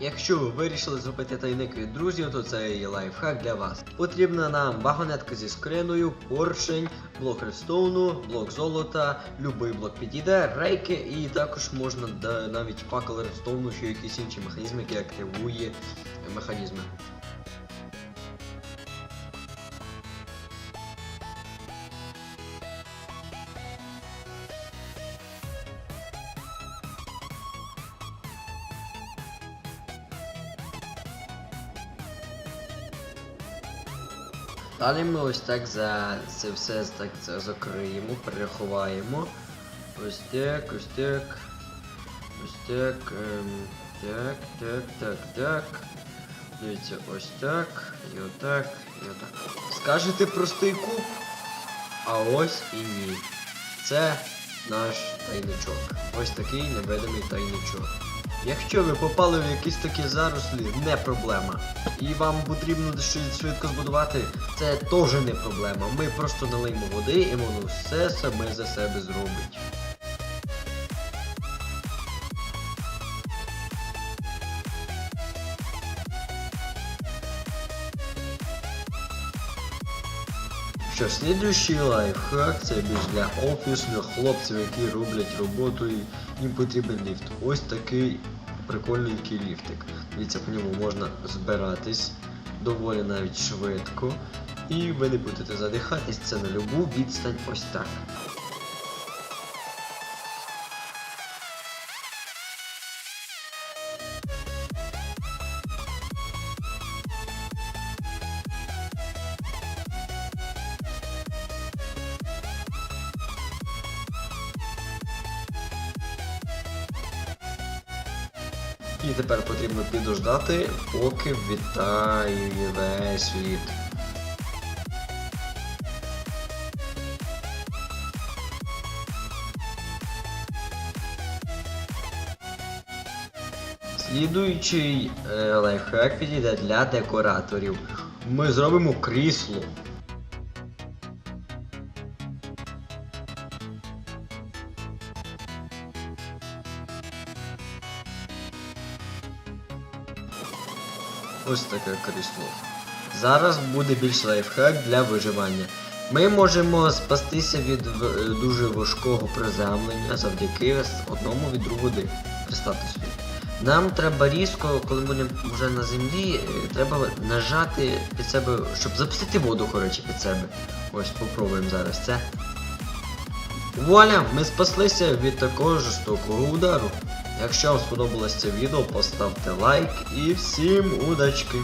Якщо ви вирішили зробити тайник від друзів, то це є лайфхак для вас. Потрібна нам вагонетка зі скриною, поршень, блок редстоуну, блок золота, любий блок підійде, рейки, і також можна навіть факел редстоуну, чи якісь інші механізми, які активує механізми. Далі ми ось так за це все так це закриємо, переховаємо. Ось так, ось так. Ось так. Ем, так, так, так, так. Дивіться, ось так. І отак, і отак. Скажете простий куб, а ось і ні. Це наш тайничок. Ось такий невидимий тайничок. Якщо ви попали в якісь такі зарослі, не проблема. І вам потрібно щось швидко збудувати, це теж не проблема. Ми просто налиймо води і воно все саме за себе зробить. Що слідуючий лайфхак це більш для офісних хлопців, які роблять роботу і їм потрібен ліфт. Ось такий прикольненький ліфтик. Дивіться, по ньому можна збиратись доволі навіть швидко. І ви не будете задихатись, це на любу відстань ось так. І тепер потрібно підождати, поки вітає весь світ. Слідуючий е, лайфхак підійде для декораторів. Ми зробимо крісло. Ось таке крісло. Зараз буде більш лайфхак для виживання. Ми можемо спастися від е, дуже важкого приземлення завдяки одному відру води. Представте собі. Нам треба різко, коли будемо вже на землі, е, треба нажати під себе, щоб запустити воду, коротше, під себе. Ось попробуємо зараз це. Вуаля, ми спаслися від такого жорстокого удару. Якщо вам сподобалось це відео, поставте лайк і всім удачки!